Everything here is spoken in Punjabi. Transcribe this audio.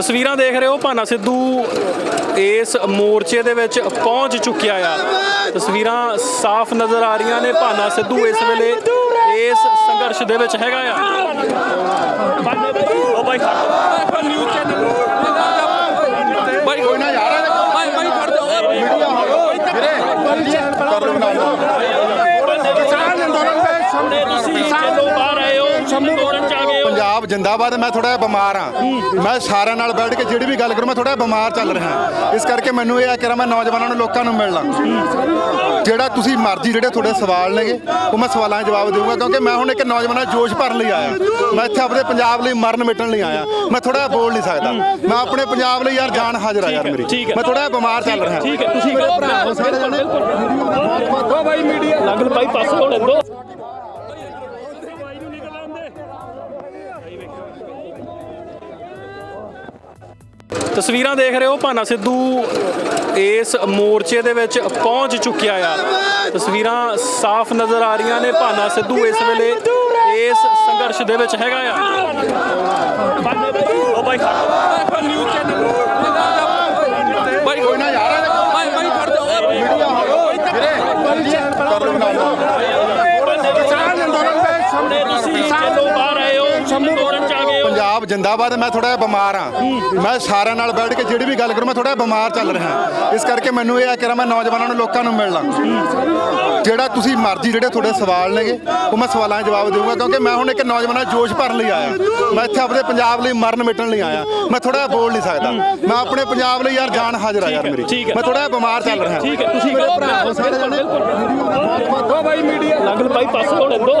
ਤਸਵੀਰਾਂ ਦੇਖ ਰਹੇ ਹੋ ਭਾਨਾ ਸਿੱਧੂ ਇਸ ਮੋਰਚੇ ਦੇ ਵਿੱਚ ਪਹੁੰਚ ਚੁੱਕਿਆ ਆ। ਤਸਵੀਰਾਂ ਸਾਫ਼ ਨਜ਼ਰ ਆ ਰਹੀਆਂ ਨੇ ਭਾਨਾ ਸਿੱਧੂ ਇਸ ਵੇਲੇ ਇਸ ਸੰਘਰਸ਼ ਦੇ ਵਿੱਚ ਹੈਗਾ ਆ। ਉਹ ਬਾਈ ਨਿਊਜ਼ ਚੈਨਲ ਬਾਈ ਕੋਈ ਨਾ ਯਾਰ ਬਾਈ ਬਾਈ ਫੜ ਕਿਸਾਨ ਅੰਦੋਲਨ ਦੇ ਤੁਸੀਂ ਚਲੋ ਬਾਹਰ ਆਏ ਹੋ ਪੰਜਾਬ ਜਿੰਦਾਬਾਦ ਮੈਂ ਥੋੜਾ ਬਿਮਾਰ ਹਾਂ। ਮੈਂ ਸਾਰਿਆਂ ਨਾਲ ਬੈਠ ਕੇ ਜਿਹੜੀ ਵੀ ਗੱਲ ਕਰੂੰ ਮੈਂ ਥੋੜਾ ਬਿਮਾਰ ਚੱਲ ਰਿਹਾ ਇਸ ਕਰਕੇ ਮੈਨੂੰ ਇਹ ਆ ਕਿ ਮੈਂ ਨੌਜਵਾਨਾਂ ਨੂੰ ਲੋਕਾਂ ਨੂੰ ਮਿਲਣਾ। ਜਿਹੜਾ ਤੁਸੀਂ ਮਰਜ਼ੀ ਜਿਹੜੇ ਤੁਹਾਡੇ ਸਵਾਲ ਨੇਗੇ ਉਹ ਮੈਂ ਸਵਾਲਾਂ ਦੇ ਜਵਾਬ ਦੇਵਾਂਗਾ ਕਿਉਂਕਿ ਮੈਂ ਹੁਣ ਇੱਕ ਨੌਜਵਾਨਾਂ ਦਾ ਜੋਸ਼ ਭਰਨ ਲਈ ਆਇਆ। ਮੈਂ ਇੱਥੇ ਆਪਣੇ ਪੰਜਾਬ ਲਈ ਮਰਨ ਮਿਟਣ ਲਈ ਆਇਆ। ਮੈਂ ਥੋੜਾ ਬੋਲ ਨਹੀਂ ਸਕਦਾ। ਮੈਂ ਆਪਣੇ ਪੰਜਾਬ ਲਈ ਯਾਰ ਜਾਨ ਹਾਜ਼ਰ ਆ ਯਾਰ ਮੇਰੀ। ਮੈਂ ਥੋੜਾ ਬਿਮਾਰ ਚੱਲ ਰਿਹਾ ਠੀਕ ਹੈ ਤੁਸੀਂ ਮੇਰੇ ਭਰਾ। ਹੋ ਸਾਰੇ ਜਣੇ ਉਹ ਬਾਈ ਮੀਡੀਆ ਲੰਗਲ ਭਾਈ ਪਾਸ ਹੋ ਲੈਂਦੋ। ਤਸਵੀਰਾਂ ਦੇਖ ਰਹੇ ਹੋ ਭਾਨਾ ਸਿੱਧੂ ਇਸ ਮੋਰਚੇ ਦੇ ਵਿੱਚ ਪਹੁੰਚ ਚੁੱਕਿਆ ਆ। ਤਸਵੀਰਾਂ ਸਾਫ਼ ਨਜ਼ਰ ਆ ਰਹੀਆਂ ਨੇ ਭਾਨਾ ਸਿੱਧੂ ਇਸ ਵੇਲੇ ਇਸ ਸੰਘਰਸ਼ ਦੇ ਵਿੱਚ ਹੈਗਾ ਆ। ਉਹ ਬਾਈ ਨਿਊਜ਼ ਚੈਨਲ ਬਾਈ ਕੋਈ ਨਾ ਯਾਰ ਬਾਈ ਬਾਈ ਫੜ ਕਿਸਾਨ ਅੰਦੋਲਨ ਦੇ ਤੁਸੀਂ ਚਲੋ ਪੰਜਾਬ ਜਿੰਦਾਬਾਦ ਮੈਂ ਥੋੜਾ ਬਿਮਾਰ ਹਾਂ। ਮੈਂ ਸਾਰਿਆਂ ਨਾਲ ਬੈਠ ਕੇ ਜਿਹੜੀ ਵੀ ਗੱਲ ਕਰੂੰ ਮੈਂ ਥੋੜਾ ਬਿਮਾਰ ਚੱਲ ਰਿਹਾ। ਇਸ ਕਰਕੇ ਮੈਨੂੰ ਇਹ ਆ ਕਿ ਮੈਂ ਨੌਜਵਾਨਾਂ ਨੂੰ ਲੋਕਾਂ ਨੂੰ ਮਿਲਣਾ। ਜਿਹੜਾ ਤੁਸੀਂ ਮਰਜ਼ੀ ਜਿਹੜੇ ਤੁਹਾਡੇ ਸਵਾਲ ਨੇਗੇ ਉਹ ਮੈਂ ਸਵਾਲਾਂ ਦੇ ਜਵਾਬ ਦੇਵਾਂਗਾ ਕਿਉਂਕਿ ਮੈਂ ਹੁਣ ਇੱਕ ਨੌਜਵਾਨਾਂ ਦਾ ਜੋਸ਼ ਭਰਨ ਲਈ ਆਇਆ। ਮੈਂ ਇੱਥੇ ਆਪਣੇ ਪੰਜਾਬ ਲਈ ਮਰਨ ਮਿਟਣ ਲਈ ਆਇਆ। ਮੈਂ ਥੋੜਾ ਬੋਲ ਨਹੀਂ ਸਕਦਾ। ਮੈਂ ਆਪਣੇ ਪੰਜਾਬ ਲਈ ਯਾਰ ਜਾਨ ਹਾਜ਼ਰ ਆ ਯਾਰ ਮੇਰੀ। ਮੈਂ ਥੋੜਾ ਬਿਮਾਰ ਚੱਲ ਰਿਹਾ। ਠੀਕ ਹੈ ਤੁਸੀਂ ਮੇਰੇ ਭਰਾ ਹੋ ਸਾਰੇ ਜਣੇ। ਉਹ ਬਾਈ ਮੀਡੀਆ ਲੰਗਲ ਭਾਈ ਪਾਸ ਹੋ ਲੈਂਦੋ।